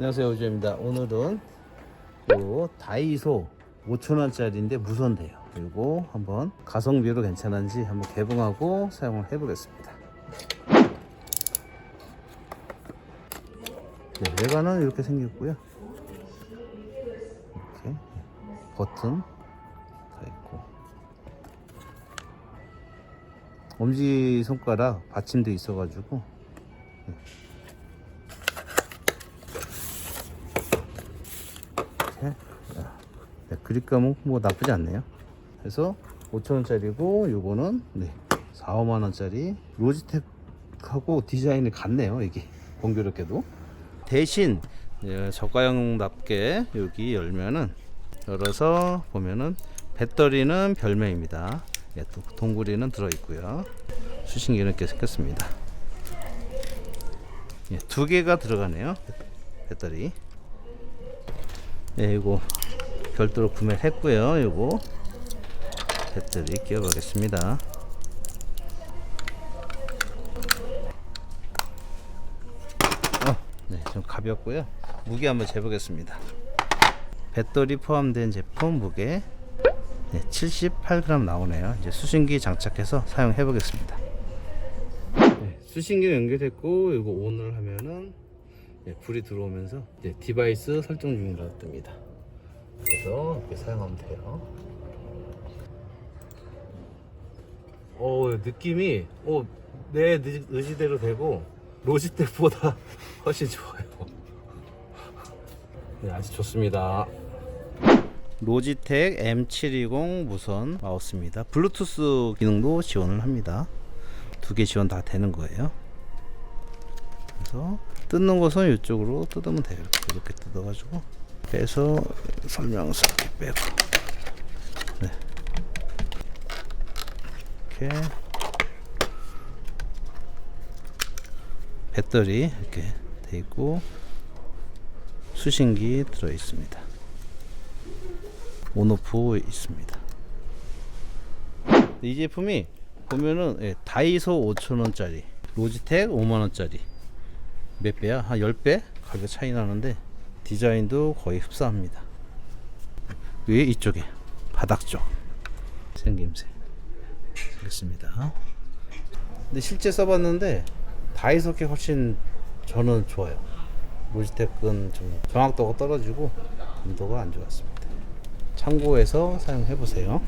안녕하세요 우주입니다. 오늘은 요 다이소 5천원짜리인데 무선대요. 그리고 한번 가성비로 괜찮은지 한번 개봉하고 사용을 해 보겠습니다. 네, 외관은 이렇게 생겼고요. 이렇게 버튼 다 있고. 엄지손가락 받침대 있어 가지고 이렇게 네, 그립감은 뭐 나쁘지 않네요. 그래서 5천원짜리고 요거는 네, 4, 5만원짜리 로지텍하고 디자인이 같네요. 이게 공교롭게도 대신 예, 저가형답게 여기 열면은 열어서 보면은 배터리는 별매입니다. 예, 또 동구리는 들어있고요. 수신기는 이렇게 생겼습니다. 예, 두 개가 들어가네요. 배터리. 네, 이거 별도로 구매를 했고요. 이거 배터리 끼워 보겠습니다. 어, 네, 좀 가볍고요. 무게 한번 재보겠습니다. 배터리 포함된 제품 무게 네, 78g 나오네요. 이제 수신기 장착해서 사용해 보겠습니다. 네, 수신기 연결했고 이거 온을 하면은 네, 불이 들어오면서 이제 디바이스 설정 중이라고 뜹니다. 그래서 이렇게 사용하면 돼요. 어 느낌이 어, 내 의- 의지대로 되고 로지텍보다 훨씬 좋아요. 네, 아주 좋습니다. 로지텍 M720 무선 마우스입니다. 블루투스 기능도 지원을 합니다. 두 개 지원 다 되는 거예요. 그래서 뜯는 것은 이쪽으로 뜯으면 돼요. 이렇게, 뜯어가지고 빼서 이렇게 빼고 네. 이렇게 배터리 이렇게 돼 있고 수신기 들어 있습니다. 온오프 있습니다. 이 제품이 보면은 예, 다이소 5천원짜리 로지텍 5만원짜리 몇 배야? 한 10배? 가격 차이 나는데 디자인도 거의 흡사합니다. 위에 이쪽에 바닥 쪽 생김새 생겼습니다. 근데 실제 써봤는데 다이소께 훨씬 저는 좋아요. 로지텍은 좀 정확도가 떨어지고 감도가 안 좋았습니다. 참고해서 사용해 보세요.